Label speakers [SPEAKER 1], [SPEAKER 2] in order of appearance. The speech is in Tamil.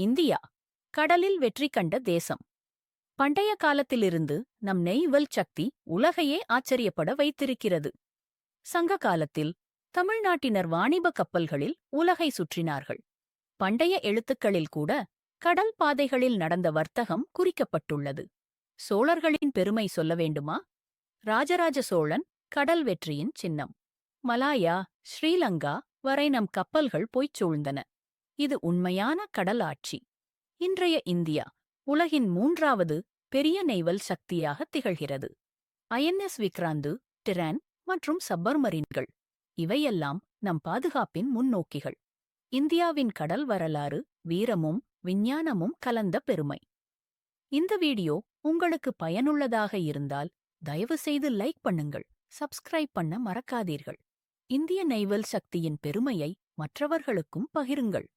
[SPEAKER 1] இந்தியா கடலில் வெற்றி கண்ட தேசம். பண்டைய காலத்திலிருந்து நம் நெய்வல் சக்தி உலகையே ஆச்சரியப்பட வைத்திருக்கிறது. சங்க காலத்தில் தமிழ்நாட்டினர் வாணிப கப்பல்களில் உலகை சுற்றினார்கள். பண்டைய எழுத்துக்களில் கூட கடல் பாதைகளில் நடந்த வர்த்தகம் குறிக்கப்பட்டுள்ளது. சோழர்களின் பெருமை சொல்ல வேண்டுமா? ராஜராஜ சோழன் கடல் வெற்றியின் சின்னம். மலாயா ஸ்ரீலங்கா வரை நம் கப்பல்கள் போய்ச் சூழ்ந்தன. இது உண்மையான கடல் ஆட்சி இன்றைய இந்தியா உலகின் மூன்றாவது பெரிய நெய்வல் சக்தியாக திகழ்கிறது. ஐஎன்எஸ் விக்ராந்து டிரான் மற்றும் சப்பர்மரீன்கள் இவையெல்லாம் நம் பாதுகாப்பின் முன்னோக்கிகள். இந்தியாவின் கடல் வரலாறு வீரமும் விஞ்ஞானமும் கலந்த பெருமை. இந்த வீடியோ உங்களுக்கு பயனுள்ளதாக இருந்தால் தயவுசெய்து லைக் பண்ணுங்கள் சப்ஸ்கிரைப் பண்ண மறக்காதீர்கள். இந்திய நெய்வல் சக்தியின் பெருமையை மற்றவர்களுக்கும் பகிருங்கள்.